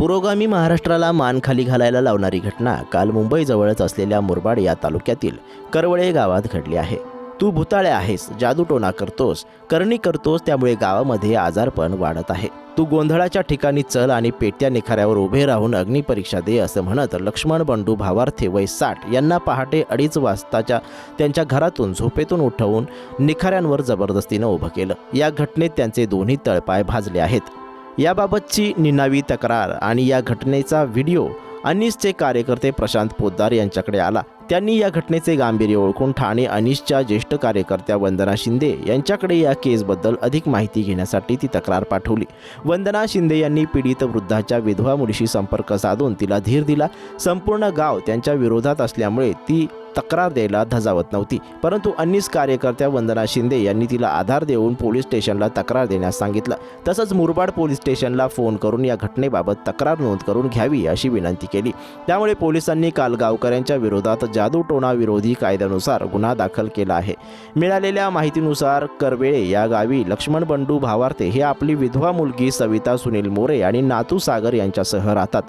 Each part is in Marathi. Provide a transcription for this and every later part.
पुरोगामी महाराष्ट्राला मान खाली घालायला लावणारी घटना काल मुंबईजवळच असलेल्या मुरबाड या तालुक्यातील करवळे गावात घडली आहे. तू भुताळे आहेस जादूटोना करतोस करणी करतोस त्यामुळे गावामध्ये आजारपण वाढत आहे. तू गोंधळाच्या ठिकाणी चल आणि पेट्या निखाऱ्यावर उभे राहून अग्निपरीक्षा दे असं म्हणत लक्ष्मण बंडू भावार्थे वय साठ यांना पहाटे अडीच वाजताच्या त्यांच्या घरातून झोपेतून उठवून निखाऱ्यांवर जबरदस्तीनं उभं केलं. या घटनेत त्यांचे दोन्ही तळपाय भाजले आहेत. याबाबतची निनावी तक्रार आणि या घटनेचा व्हिडिओ अनिसचे कार्यकर्ते प्रशांत पोद्दार यांच्याकडे आला. त्यांनी या घटनेचे गांभीर्य ओळखून ठाणे अनिसच्या ज्येष्ठ कार्यकर्त्या वंदना शिंदे यांच्याकडे या केसबद्दल अधिक माहिती घेण्यासाठी ती तक्रार पाठवली. वंदना शिंदे यांनी पीडित वृद्धाच्या विधवा मुलीशी संपर्क साधून तिला धीर दिला. संपूर्ण गाव त्यांच्या विरोधात असल्यामुळे ती तक्रार द्यायला धजावत नव्हती. परंतु अन्नीस कार्यकर्त्या वंदना शिंदे यांनी तिला आधार देऊन पोलीस स्टेशनला तक्रार देण्यास सांगितलं. तसंच मुरबाड पोलीस स्टेशनला फोन करून या घटनेबाबत तक्रार नोंद करून घ्यावी अशी विनंती केली. त्यामुळे पोलिसांनी काल गावकऱ्यांच्या विरोधात जादूटोणा विरोधी कायद्यानुसार गुन्हा दाखल केला आहे. मिळालेल्या माहितीनुसार करवेळे या गावी लक्ष्मण बंडू भावार्ते हे आपली विधवा मुलगी सविता सुनील मोरे आणि नातू सागर यांच्यासह राहतात.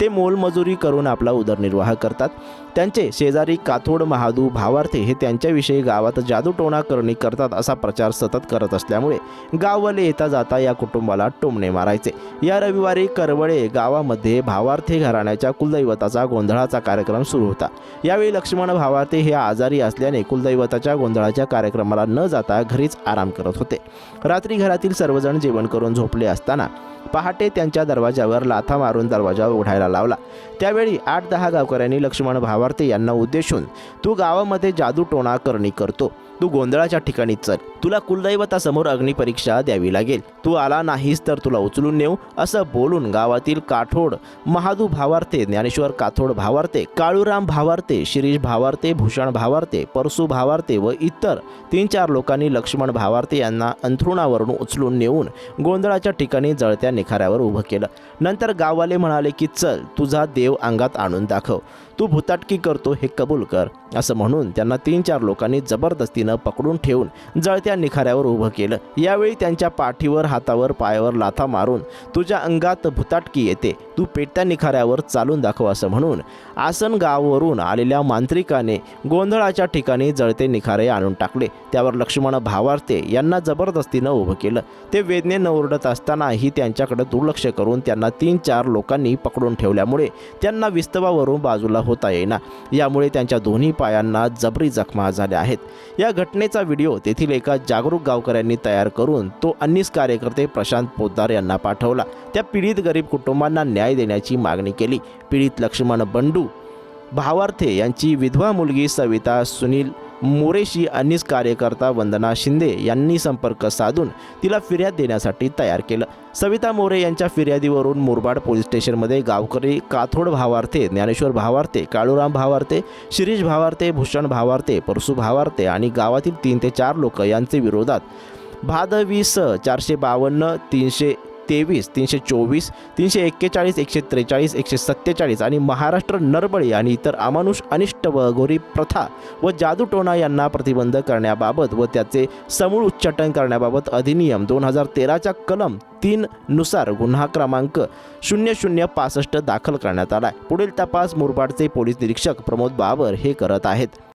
ते मोलमजुरी करून आपला उदरनिर्वाह करतात. त्यांचे शेजारी राठोड महादू भावार्थे हे त्यांच्याविषयी गावात जादूटोणा करणी करतात असा प्रचार सतत करत असल्यामुळे गाववाले येता जाता या कुटुंबाला टोमणे मारायचे. या रविवारी करवळे गावामध्ये भावार्थे घराण्याच्या कुलदैवताचा गोंधळाचा कार्यक्रम सुरू होता. यावेळी लक्ष्मण भावार्थे हे आजारी असल्याने कुलदैवताच्या गोंधळाच्या कार्यक्रमाला न जाता घरीच आराम करत होते. रात्री घरातील सर्वजण जेवण करून झोपले असताना पहाटे त्यांच्या दरवाजावर लाथा मारून दरवाजा उघडायला लावला. त्यावेळी आठ दहा गावकऱ्यांनी लक्ष्मण भावार्थे यांना उद्देशून तो गावामध्ये जादू टोणाकरणी करतो. तू गोंधळाच्या ठिकाणी चल. तुला कुलदैवतासमोर अग्निपरीक्षा द्यावी लागेल. तू आला नाहीस तर तुला उचलून नेऊ असं बोलून गावातील काठोड महादू भावार्थे ज्ञानेश्वर काथोड भावार्थे काळूराम भावार्थे शिरीष भावार्थे भूषण भावार्थे परसू भावार्थे व इतर तीन चार लोकांनी लक्ष्मण भावार्थे यांना अंथरुणावरून उचलून नेऊन गोंधळाच्या ठिकाणी जळत्या निखाऱ्यावर उभं केलं. नंतर गाववाले म्हणाले की चल तुझा देव अंगात आणून दाखव. तू भुताटकी करतो हे कबूल कर असं म्हणून त्यांना तीन चार लोकांनी जबरदस्तीनं पकडून ठेवून जळत्या निखाऱ्यावर उभं केलं. यावेळी त्यांच्या पाठीवर हातावर पायावर लाथा मारून तुझ्या अंगात भुताटकी येते. तू पेटत्या निखाऱ्यावर चालून दाखव असं म्हणून आसन गाववरून आलेल्या मांत्रिकाने गोंधळाच्या ठिकाणी जळते निखारे आणून टाकले. त्यावर लक्ष्मण भावार्थे यांना जबरदस्तीनं उभं केलं. ते वेदनेनं ओरडत असतानाही त्यांच्याकडे दुर्लक्ष करून त्यांना तीन चार लोकांनी पकडून ठेवल्यामुळे त्यांना विस्तवावरून बाजूला होता येईना. यामुळे त्यांच्या दोन्ही पायांना जबरी जखमा झाल्या आहेत. या घटनेचा व्हिडिओ तेथील एका जागरूक गावकऱ्यांनी तयार करून तो अन्नीस कार्यकर्ते प्रशांत पोद्दार यांना पाठवला. त्या पीडित गरीब कुटुंबांना न्याय देण्याची मागणी केली. पीडित लक्ष्मण बंडू भावार्थे यांची विधवा मुलगी सविता सुनील मोरेशी अनिस कार्यकर्ता वंदना शिंदे यांनी संपर्क साधून तिला फिर्याद देण्यासाठी तयार केलं. सविता मोरे यांच्या फिर्यादीवरून मुरबाड पोलीस स्टेशनमध्ये गावकरी काथोड भावार्थे ज्ञानेश्वर भावार्थे काळूराम भावार्थे शिरीष भावार्थे भूषण भावार्थे परसू भावार्थे आणि गावातील तीन ते चार लोक यांचे विरोधात भादवीस चारशे बावन्न तीनशे तेवीस तीनशे चोवीस तीनशे एक्केचाळीस एकशे त्रेचाळीस एकशे सत्तेचाळीस आणि महाराष्ट्र नरबळी आणि इतर अमानुष अनिष्ट व घोरी प्रथा व जादूटोणा यांना प्रतिबंध करण्याबाबत व त्याचे समूळ उच्चाटन करण्याबाबत अधिनियम दोन हजार तेराच्या कलम तीन नुसार गुन्हा क्रमांक शून्य शून्य पासष्ट दाखल करण्यात आला पुढील तपास मुरबाडचे पोलीस निरीक्षक प्रमोद बाबर हे करत आहेत.